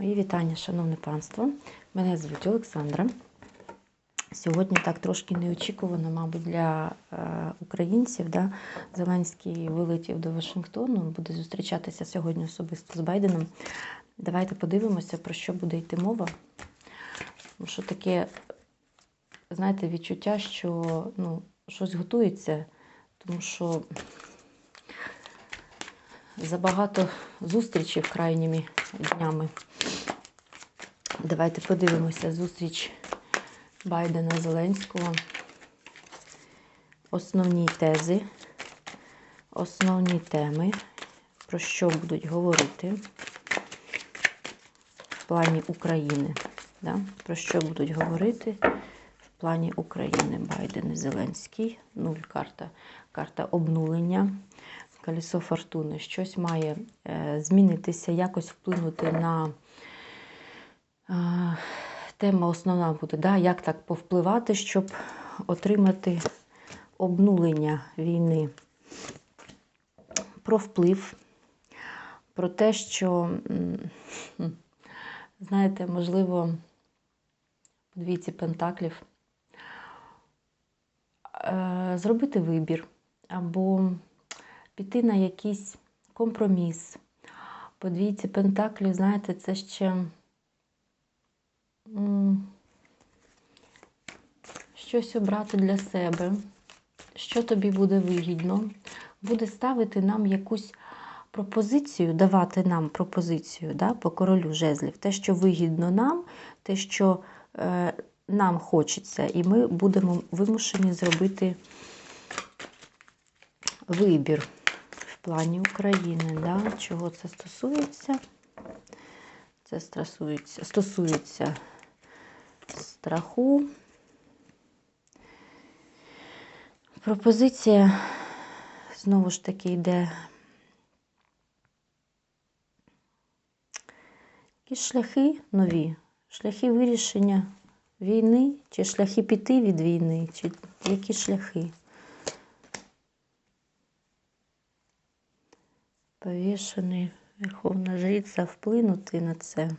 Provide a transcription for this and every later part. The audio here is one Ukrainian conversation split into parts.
Мої вітання, шановне панство. Мене звуть Олександра. Сьогодні так трошки неочікувано, мабуть, для е, українців. Да? Зеленський вилетів до Вашингтону, буде зустрічатися сьогодні особисто з Байденом. Давайте подивимося, про що буде йти мова. Тому що таке, знаєте, відчуття, що ну, щось готується, тому що забагато зустрічей крайніми днями. Давайте подивимося зустріч Байдена Зеленського. Основні тези, основні теми, про що будуть говорити в плані України. Да? Про що будуть говорити в плані України Байден і Зеленський. Нуль карта, карта обнулення. Колесо фортуни. Щось має е, змінитися, якось вплинути на е, тема основна буде, да? як так повпливати, щоб отримати обнулення війни. Про вплив, про те, що, знаєте, можливо, по двійці пентаклів е, зробити вибір або піти на якийсь компроміс. По двійці пентаклів, знаєте, це ще щось обрати для себе, що тобі буде вигідно, буде ставити нам якусь пропозицію, давати нам пропозицію да, по королю жезлів, те, що вигідно нам, те, що е, нам хочеться, і ми будемо вимушені зробити вибір плані України. Да? Чого це стосується? Це стосується, стосується страху. Пропозиція знову ж таки йде. Якісь шляхи нові, шляхи вирішення війни, чи шляхи піти від війни, чи які шляхи. Повішений Верховна Жриця вплинути на це.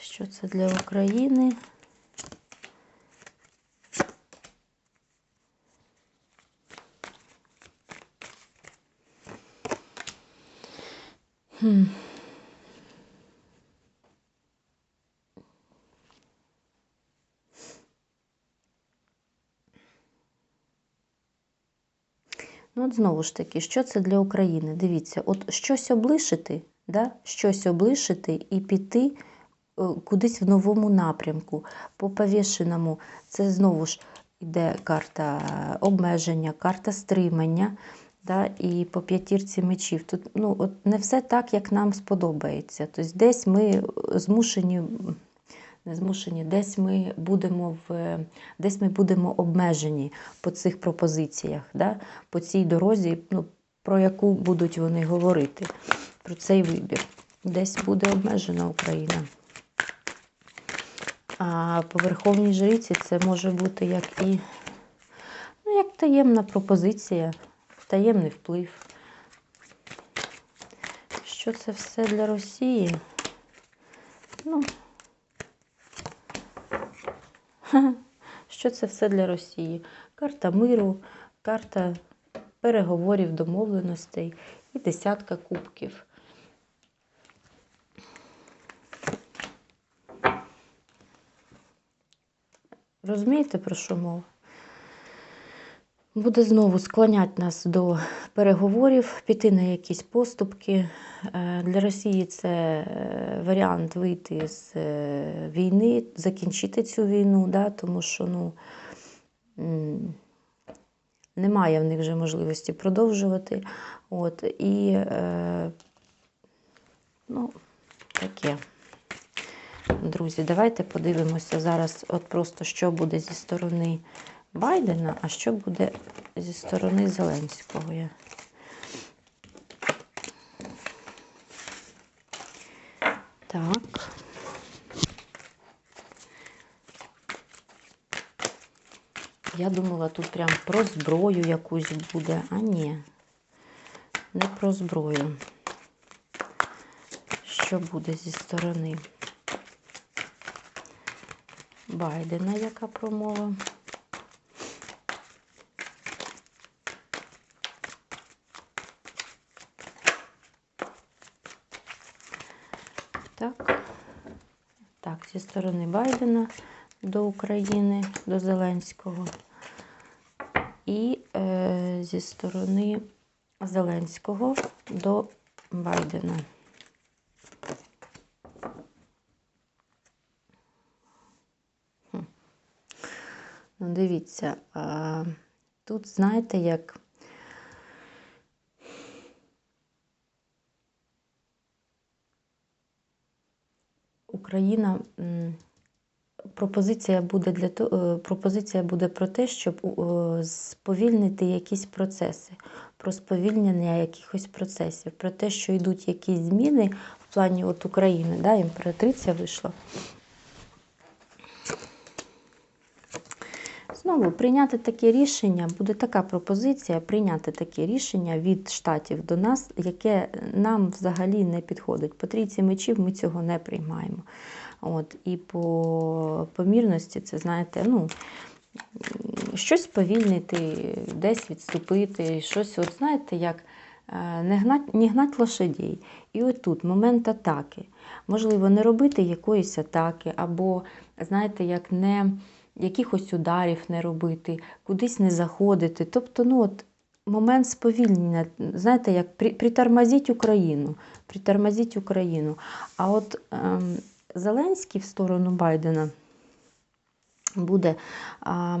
Що це для України? Ну, от знову ж таки, що це для України? Дивіться, от щось облишити, да? щось облишити і піти е, кудись в новому напрямку. По повішеному це знову ж йде карта обмеження, карта стримання. Да, і по п'ятірці мечів. Тут ну, от не все так, як нам сподобається. Тобто десь ми змушені, не змушені, десь ми будемо в десь ми будемо обмежені по цих пропозиціях, да, по цій дорозі, ну, про яку будуть вони говорити, про цей вибір. Десь буде обмежена Україна. А по Верховній Жриці це може бути як і ну, як таємна пропозиція таємний вплив. Що це все для Росії? Ну, що це все для Росії? Карта миру, карта переговорів, домовленостей і десятка кубків. Розумієте, про що мова? буде знову склоняти нас до переговорів, піти на якісь поступки. Е, для Росії це е, варіант вийти з е, війни, закінчити цю війну, да, тому що ну, немає в них вже можливості продовжувати. От, І ну, таке. Друзі, давайте подивимося зараз, от просто що буде зі сторони. Байдена, а що буде зі сторони Зеленського? Я... Так. Я думала, тут прям про зброю якусь буде, а ні, не про зброю. що буде зі сторони Байдена, яка промова. Так. Так, зі сторони Байдена до України, до Зеленського. І е, зі сторони Зеленського до Байдена. Хм. Ну, дивіться, а, тут знаєте, як Україна пропозиція буде для того, пропозиція буде про те, щоб сповільнити якісь процеси, про сповільнення якихось процесів, про те, що йдуть якісь зміни в плані от України, да, імператриця вийшла. Знову прийняти таке рішення, буде така пропозиція прийняти таке рішення від штатів до нас, яке нам взагалі не підходить. По трійці мечів ми цього не приймаємо. От, І по помірності це, знаєте, ну, щось сповільнити, десь відступити, щось, от знаєте, як е, не гнать, не гнать лошадей. І от тут момент атаки. Можливо, не робити якоїсь атаки, або, знаєте, як не якихось ударів не робити, кудись не заходити. Тобто, ну от момент сповільнення, знаєте, як при, притормозіть Україну, притормозіть Україну. А от ем, Зеленський в сторону Байдена буде. А,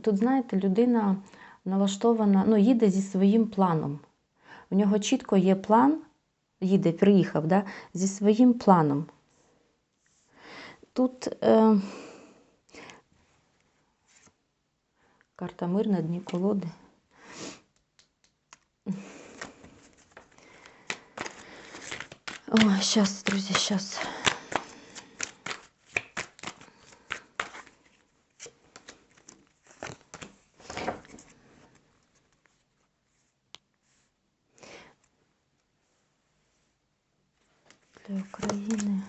тут, знаєте, людина налаштована, ну, їде зі своїм планом. У нього чітко є план, їде, приїхав, да, зі своїм планом. Тут. Е, Карта мир на дні колоди. Ой, сейчас, друзі, сейчас. Для України.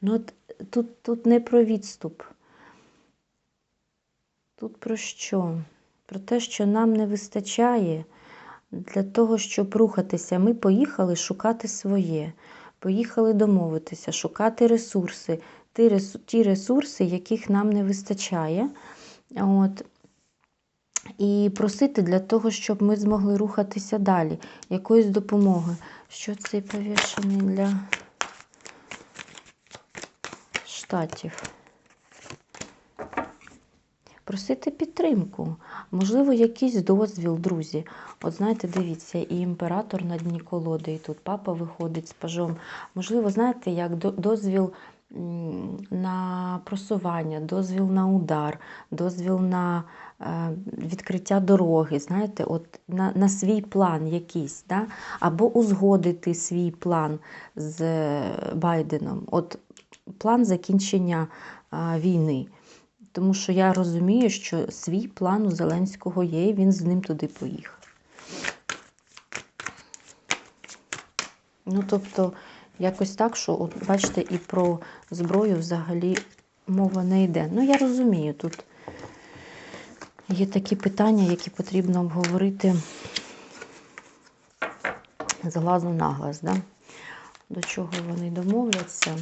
Ну, от тут, тут не про відступ. Тут про що? Про те, що нам не вистачає для того, щоб рухатися. Ми поїхали шукати своє, поїхали домовитися, шукати ресурси, ті ресурси, яких нам не вистачає. От. І просити для того, щоб ми змогли рухатися далі, якоїсь допомоги. Що цей повішений для штатів. Просити підтримку, можливо, якийсь дозвіл, друзі. От знаєте, дивіться, і імператор на дні колоди, і тут папа виходить з пажом. Можливо, знаєте, як дозвіл на просування, дозвіл на удар, дозвіл на е, відкриття дороги, знаєте, от на на свій план якийсь, да? або узгодити свій план з Байденом. От план закінчення війни. Тому що я розумію, що свій план у Зеленського є, і він з ним туди поїхав. Ну, тобто, якось так, що, от, бачите, і про зброю взагалі мова не йде. Ну, я розумію, тут є такі питання, які потрібно обговорити з глазу на глаз. Да? До чого вони домовляться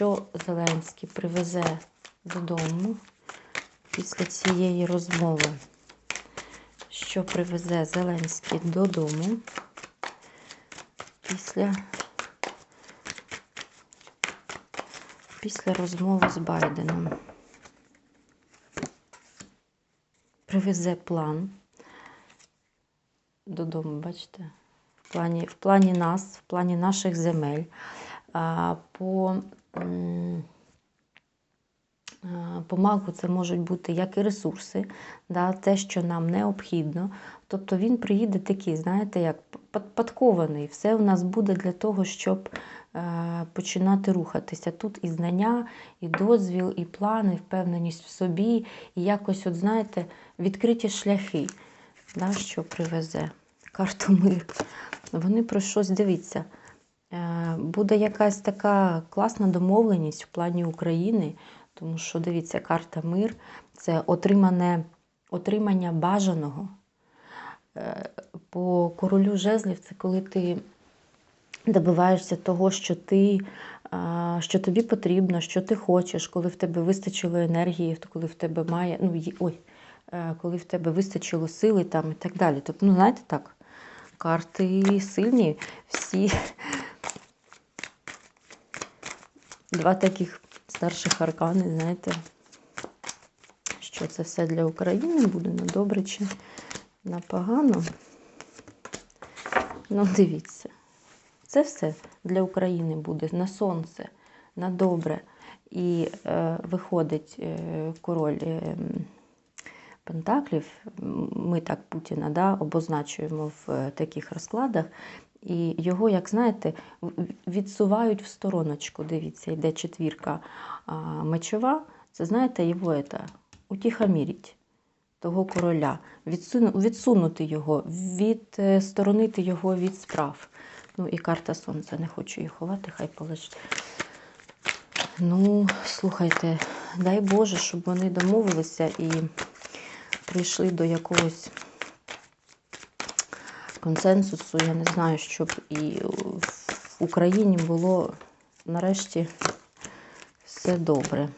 що Зеленський привезе додому після цієї розмови, що привезе Зеленський додому після після розмови з Байденом. Привезе план додому, бачите? В плані, в плані нас, в плані наших земель, по Помагу це можуть бути як і ресурси, да, те, що нам необхідно. Тобто він приїде такий, знаєте, як подкований. Все у нас буде для того, щоб е, починати рухатися. Тут і знання, і дозвіл, і плани, і впевненість в собі, і якось, от, знаєте, відкриті шляхи. да, що привезе. Карту мир. Вони про щось дивіться. Е, Буде якась така класна домовленість в плані України, тому що дивіться, карта мир це отримане, отримання бажаного. Е, По королю жезлів це коли ти добиваєшся того, що ти, що тобі потрібно, що ти хочеш, коли в тебе вистачило енергії, коли в тебе має, ну, ой, е, коли в тебе вистачило сили там і так далі. Тобто, ну, знаєте, так, карти сильні, всі два таких старших аркани, знаєте, що це все для України буде на добре чи на погано. Ну, дивіться. Це все для України буде на сонце, на добре. І е, виходить е, король е, Пентаклів. Ми так Путіна да, обозначуємо в е, таких розкладах. І його, як знаєте, відсувають в стороночку. Дивіться, йде четвірка а, мечова. Це знаєте, його это, утихоміріть того короля, відсуну, відсунути його, відсторонити його від справ. Ну і карта сонця, не хочу її ховати, хай полежить. Ну, слухайте, дай Боже, щоб вони домовилися і прийшли до якогось консенсусу. Я не знаю, щоб і в Україні було нарешті все добре.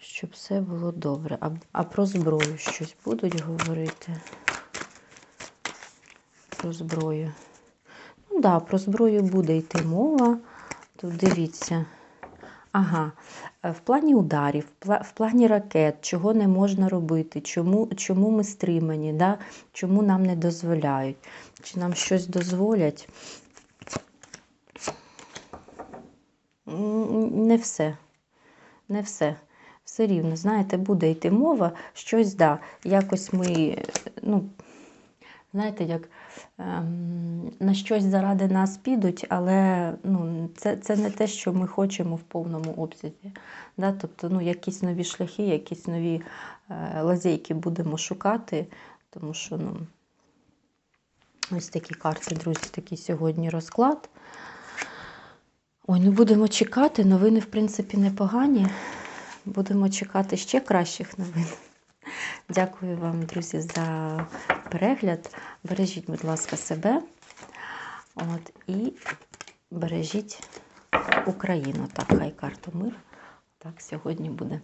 Щоб все було добре. А, а про зброю щось будуть говорити? Про зброю. Ну так, да, про зброю буде йти мова. Тут дивіться. Ага, в плані ударів, в плані ракет, чого не можна робити, чому, чому ми стримані, да? чому нам не дозволяють, чи нам щось дозволять. Не все. Не все. Все рівно, знаєте, буде йти мова, щось да. Якось ми, ну, знаєте, як ем, на щось заради нас підуть, але ну, це, це не те, що ми хочемо в повному обсязі. Да? Тобто ну, якісь нові шляхи, якісь нові е, лазейки будемо шукати, тому що ну, ось такі карти, друзі, такий сьогодні розклад. Ой, ну будемо чекати. Новини, в принципі, непогані. Будемо чекати ще кращих новин. Дякую вам, друзі, за перегляд. Бережіть, будь ласка, себе. От, і бережіть Україну. Так, хай карту мир. Так, сьогодні буде.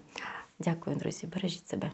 Дякую, друзі. Бережіть себе.